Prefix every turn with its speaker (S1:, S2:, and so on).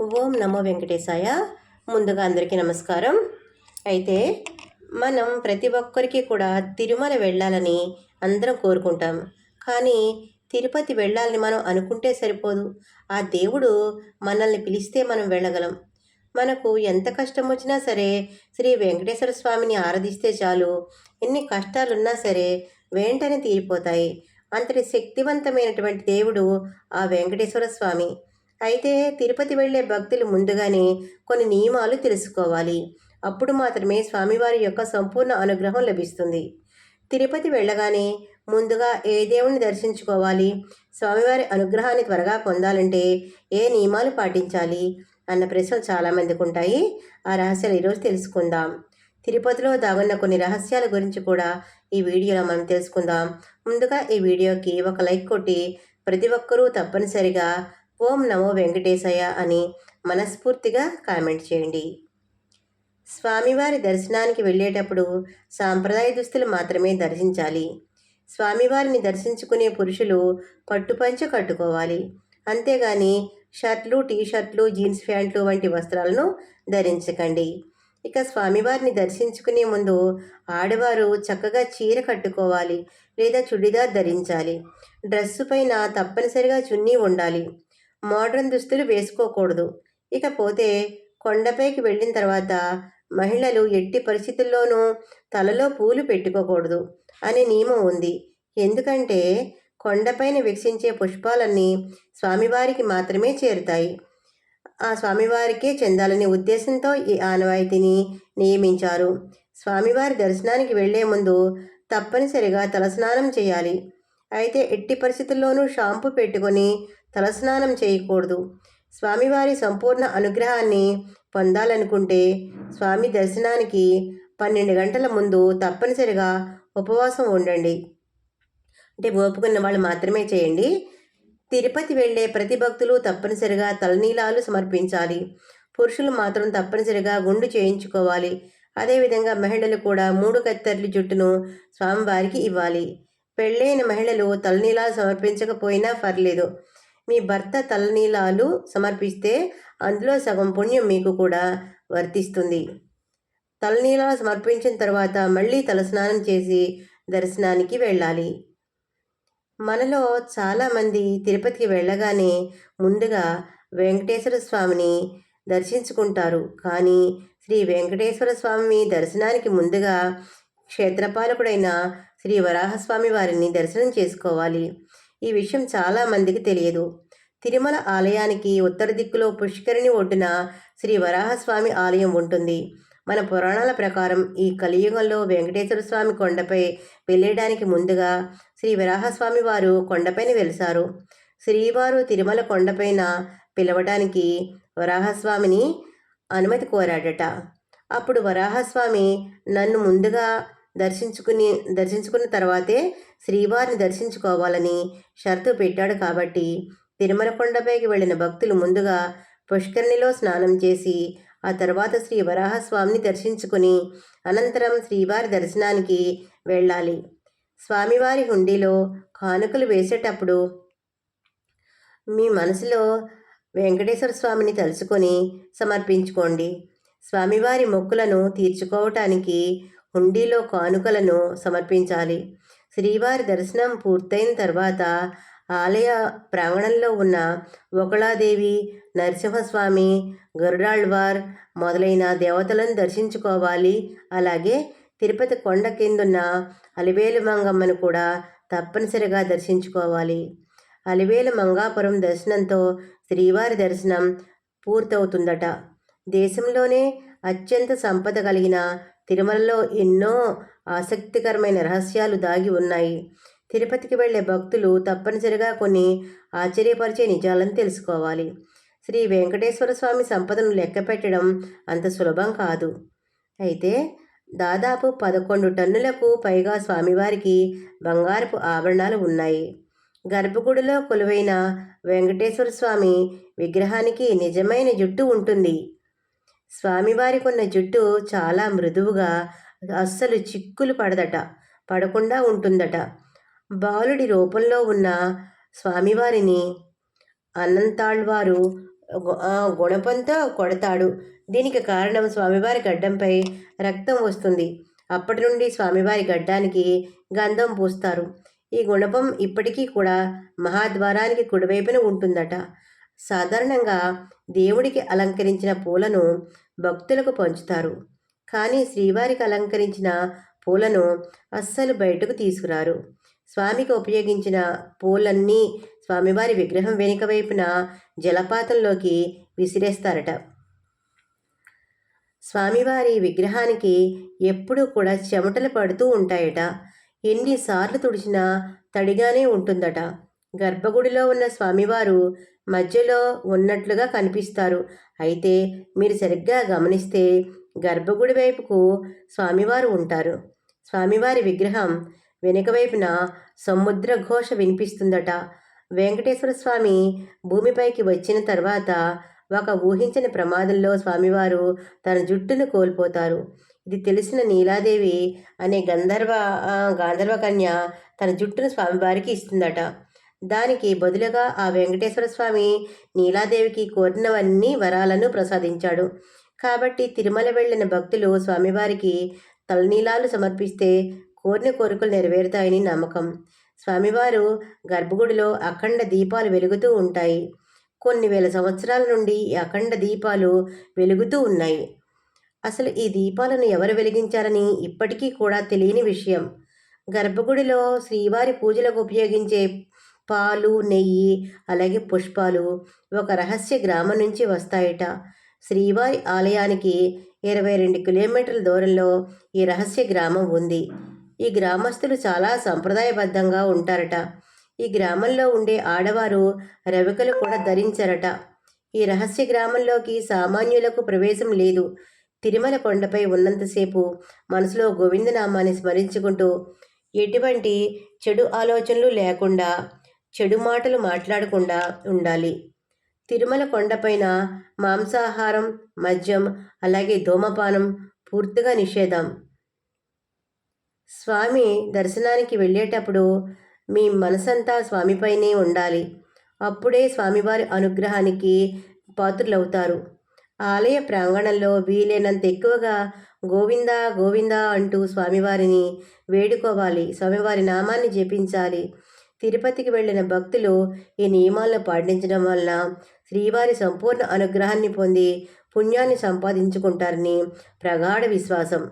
S1: ఓం నమో వెంకటేశాయ. ముందుగా అందరికీ నమస్కారం. అయితే మనం ప్రతి ఒక్కరికి కూడా తిరుమల వెళ్ళాలని అందరం కోరుకుంటాం. కానీ తిరుపతి వెళ్ళాలని మనం అనుకుంటే సరిపోదు. ఆ దేవుడు మనల్ని పిలిస్తే మనం వెళ్ళగలం. మనకు ఎంత కష్టం వచ్చినా సరే శ్రీ వెంకటేశ్వర స్వామిని ఆరాధిస్తే చాలు. ఎన్ని కష్టాలున్నా సరే వెంటనే తీరిపోతాయి. అంతటి శక్తివంతమైనటువంటి దేవుడు ఆ వెంకటేశ్వర స్వామి. అయితే తిరుపతి వెళ్ళే భక్తులు ముందుగానే కొన్ని నియమాలు తెలుసుకోవాలి. అప్పుడు మాత్రమే స్వామివారి యొక్క సంపూర్ణ అనుగ్రహం లభిస్తుంది. తిరుపతి వెళ్ళగానే ముందుగా ఏ దేవుని దర్శించుకోవాలి? స్వామివారి అనుగ్రహాన్ని త్వరగా పొందాలంటే ఏ నియమాలు పాటించాలి? అన్న ప్రశ్నలు చాలామందికి ఉంటాయి. ఆ రహస్యాలు ఈరోజు తెలుసుకుందాం. తిరుపతిలో దాగున్న కొన్ని రహస్యాల గురించి కూడా ఈ వీడియోలో మనం తెలుసుకుందాం. ముందుగా ఈ వీడియోకి ఒక లైక్ కొట్టి ప్రతి ఒక్కరూ తప్పనిసరిగా ఓం నమో వెంకటేశయ్య అని మనస్ఫూర్తిగా కామెంట్ చేయండి. స్వామివారి దర్శనానికి వెళ్ళేటప్పుడు సాంప్రదాయ దుస్తులు మాత్రమే దర్శించాలి స్వామివారిని దర్శించుకునే పురుషులు పట్టుపంచ కట్టుకోవాలి. అంతేగాని షర్ట్లు టీ షర్ట్లు జీన్స్ ప్యాంట్లు వంటి వస్త్రాలను ధరించకండి. ఇక స్వామివారిని దర్శించుకునే ముందు ఆడవారు చక్కగా చీర కట్టుకోవాలి లేదా చుడిదార్ ధరించాలి. డ్రెస్సు పైన తప్పనిసరిగా చున్నీ ఉండాలి. మోడ్రన్ దుస్తులు వేసుకోకూడదు. ఇకపోతే కొండపైకి వెళ్ళిన తర్వాత మహిళలు ఎట్టి పరిస్థితుల్లోనూ తలలో పూలు పెట్టుకోకూడదు అనే నియమం ఉంది. ఎందుకంటే కొండపైన వికసించే పుష్పాలన్నీ స్వామివారికి మాత్రమే చేరుతాయి. ఆ స్వామివారికే చెందాలనే ఉద్దేశంతో ఈ ఆనవాయితీని నియమించారు. స్వామివారి దర్శనానికి వెళ్ళే ముందు తప్పనిసరిగా తలస్నానం చేయాలి. అయితే ఎట్టి పరిస్థితుల్లోనూ షాంపూ పెట్టుకొని తలస్నానం చేయకూడదు. స్వామివారి సంపూర్ణ అనుగ్రహాన్ని పొందాలనుకుంటే స్వామి దర్శనానికి పన్నెండు గంటల ముందు తప్పనిసరిగా ఉపవాసం ఉండండి. అంటే ఓపుకున్న వాళ్ళు మాత్రమే చేయండి. తిరుపతి వెళ్ళే ప్రతి భక్తులు తప్పనిసరిగా తలనీలాలు సమర్పించాలి. పురుషులు మాత్రం తప్పనిసరిగా గుండు చేయించుకోవాలి. అదేవిధంగా మహిళలు కూడా మూడు కత్తెరలు జుట్టును స్వామివారికి ఇవ్వాలి. పెళ్ళైన మహిళలు తలనీలాలు సమర్పించకపోయినా పర్లేదు. మీ భర్త తలనీలాలు సమర్పిస్తే అందులో సగం పుణ్యం మీకు కూడా వర్తిస్తుంది. తలనీలాలు సమర్పించిన తర్వాత మళ్ళీ తలస్నానం చేసి దర్శనానికి వెళ్ళాలి. మనలో చాలామంది తిరుపతికి వెళ్ళగానే ముందుగా వెంకటేశ్వర స్వామిని దర్శించుకుంటారు. కానీ శ్రీ వెంకటేశ్వర స్వామి దర్శనానికి ముందుగా క్షేత్రపాలకుడైన శ్రీ వరాహస్వామి వారిని దర్శనం చేసుకోవాలి. ఈ విషయం చాలామందికి తెలియదు. తిరుమల ఆలయానికి ఉత్తర దిక్కులో పుష్కరిణి ఒడ్డున శ్రీ వరాహస్వామి ఆలయం ఉంటుంది. మన పురాణాల ప్రకారం ఈ కలియుగంలో వెంకటేశ్వర స్వామి కొండపై వెళ్ళడానికి ముందుగా శ్రీ వరాహస్వామి వారు కొండపైన వెలిసారు శ్రీవారు తిరుమల కొండపైన పిలవడానికి వరాహస్వామిని అనుమతి కోరాడట. అప్పుడు వరాహస్వామి నన్ను ముందుగా దర్శించుకుని దర్శించుకున్న తర్వాతే శ్రీవారిని దర్శించుకోవాలని షరతు పెట్టాడు కాబట్టి తిరుమల కొండపైకి వెళ్ళిన భక్తులు ముందుగా పుష్కరిణిలో స్నానం చేసి ఆ తర్వాత శ్రీ వరాహస్వామిని దర్శించుకుని అనంతరం శ్రీవారి దర్శనానికి వెళ్ళాలి. స్వామివారి హుండీలో కానుకలు వేసేటప్పుడు మీ మనసులో వెంకటేశ్వర స్వామిని తలుచుకొని సమర్పించుకోండి. స్వామివారి మొక్కులను తీర్చుకోవటానికి హుండీలో కానుకలను సమర్పించాలి. శ్రీవారి దర్శనం పూర్తయిన తర్వాత ఆలయ ప్రాంగణంలో ఉన్న ఒకళాదేవి నరసింహస్వామి గరుడాళ్వార్ మొదలైన దేవతలను దర్శించుకోవాలి. అలాగే తిరుపతి కొండ కిందున్న అలివేలు మంగమ్మను కూడా తప్పనిసరిగా దర్శించుకోవాలి. అలివేలు మంగాపురం దర్శనంతో శ్రీవారి దర్శనం పూర్తవుతుందట. దేశంలోనే అత్యంత సంపద కలిగిన తిరుమలలో ఎన్నో ఆసక్తికరమైన రహస్యాలు దాగి ఉన్నాయి. తిరుపతికి వెళ్ళే భక్తులు తప్పనిసరిగా కొన్ని ఆశ్చర్యపరిచే నిజాలను తెలుసుకోవాలి. శ్రీ వెంకటేశ్వర స్వామి సంపదను లెక్క పెట్టడం అంత సులభం కాదు. అయితే దాదాపు పదకొండు టన్నులకు పైగా స్వామివారికి బంగారపు ఆభరణాలు ఉన్నాయి. గర్భగుడిలో కొలువైన వెంకటేశ్వర స్వామి విగ్రహానికి నిజమైన జుట్టు ఉంటుంది. స్వామివారికి ఉన్న జుట్టు చాలా మృదువుగా అస్సలు చిక్కులు పడదట పడకుండా ఉంటుందట. బాలుడి రూపంలో ఉన్న స్వామివారిని అన్నంతాళ్వారు గుణపంతో కొడతాడు. దీనికి కారణం స్వామివారి గడ్డంపై రక్తం వస్తుంది. అప్పటి నుండి స్వామివారి గడ్డానికి గంధం పూస్తారు. ఈ గుణపం ఇప్పటికీ కూడా మహాద్వారానికి కుడివైపున ఉంటుందట. సాధారణంగా దేవుడికి అలంకరించిన పూలను భక్తులకు పంచుతారు. కానీ శ్రీవారికి అలంకరించిన పూలను అస్సలు బయటకు తీసుకురారు. స్వామికి ఉపయోగించిన పూలన్నీ స్వామివారి విగ్రహం వెనుక వైపున జలపాతంలోకి విసిరేస్తారట. స్వామివారి విగ్రహానికి ఎప్పుడూ కూడా చెమటలు పడుతూ ఉంటాయట. ఎన్నిసార్లు తుడిచినా తడిగానే ఉంటుందట. గర్భగుడిలో ఉన్న స్వామివారు మధ్యలో ఉన్నట్లుగా కనిపిస్తారు. అయితే మీరు సరిగ్గా గమనిస్తే గర్భగుడి వైపుకు స్వామివారు ఉంటారు. స్వామివారి విగ్రహం వెనుక వైపున సముద్ర ఘోష వినిపిస్తుందట. వెంకటేశ్వర స్వామి భూమిపైకి వచ్చిన తర్వాత ఒక ఊహించిన ప్రమాదంలో స్వామివారు తన జుట్టును కోల్పోతారు. ఇది తెలిసిన నీలాదేవి అనే గంధర్వ గాంధర్వ కన్య తన జుట్టును స్వామివారికి ఇస్తుందట. దానికి బదులుగా ఆ వెంకటేశ్వర స్వామి నీలాదేవికి కోరినవన్నీ వరాలను ప్రసాదించాడు. కాబట్టి తిరుమల వెళ్ళిన భక్తులు స్వామివారికి తలనీలాలు సమర్పిస్తే కోరిన కోరికలు నెరవేరుతాయని నమ్మకం. స్వామివారు గర్భగుడిలో అఖండ దీపాలు వెలుగుతూ ఉంటాయి. కొన్ని వేల సంవత్సరాల నుండి ఈ అఖండ దీపాలు వెలుగుతూ ఉన్నాయి. అసలు ఈ దీపాలను ఎవరు వెలిగించారని ఇప్పటికీ కూడా తెలియని విషయం. గర్భగుడిలో శ్రీవారి పూజలకు ఉపయోగించే పాలు నెయ్యి అలాగే పుష్పాలు ఒక రహస్య గ్రామం నుంచి వస్తాయట. శ్రీవారి ఆలయానికి ఇరవై రెండు కిలోమీటర్ల దూరంలో ఈ రహస్య గ్రామం ఉంది. ఈ గ్రామస్తులు చాలా సంప్రదాయబద్ధంగా ఉంటారట. ఈ గ్రామంలో ఉండే ఆడవారు రవికలు కూడా ధరించరట. ఈ రహస్య గ్రామంలోకి సామాన్యులకు ప్రవేశం లేదు. తిరుమల కొండపై ఉన్నంతసేపు మనసులో గోవిందనామాన్ని స్మరించుకుంటూ ఎటువంటి చెడు ఆలోచనలు లేకుండా చెడు మాటలు మాట్లాడకుండా ఉండాలి. తిరుమల కొండపైన మాంసాహారం మద్యం అలాగే ధూమపానం పూర్తిగా నిషేధం. స్వామి దర్శనానికి వెళ్ళేటప్పుడు మీ మనసంతా స్వామిపైనే ఉండాలి. అప్పుడే స్వామివారి అనుగ్రహానికి పాత్రులవుతారు. ఆలయ ప్రాంగణంలో వీలైనంత ఎక్కువగా గోవింద గోవింద అంటూ స్వామివారిని వేడుకోవాలి. స్వామివారి నామాన్ని జపించాలి. తిరుపతికి వెళ్ళిన భక్తులు ఈ నియమాలను పాటించడం వలన శ్రీవారి సంపూర్ణ అనుగ్రహాన్ని పొంది పుణ్యాన్ని సంపాదించుకుంటారని ప్రగాఢ విశ్వాసం.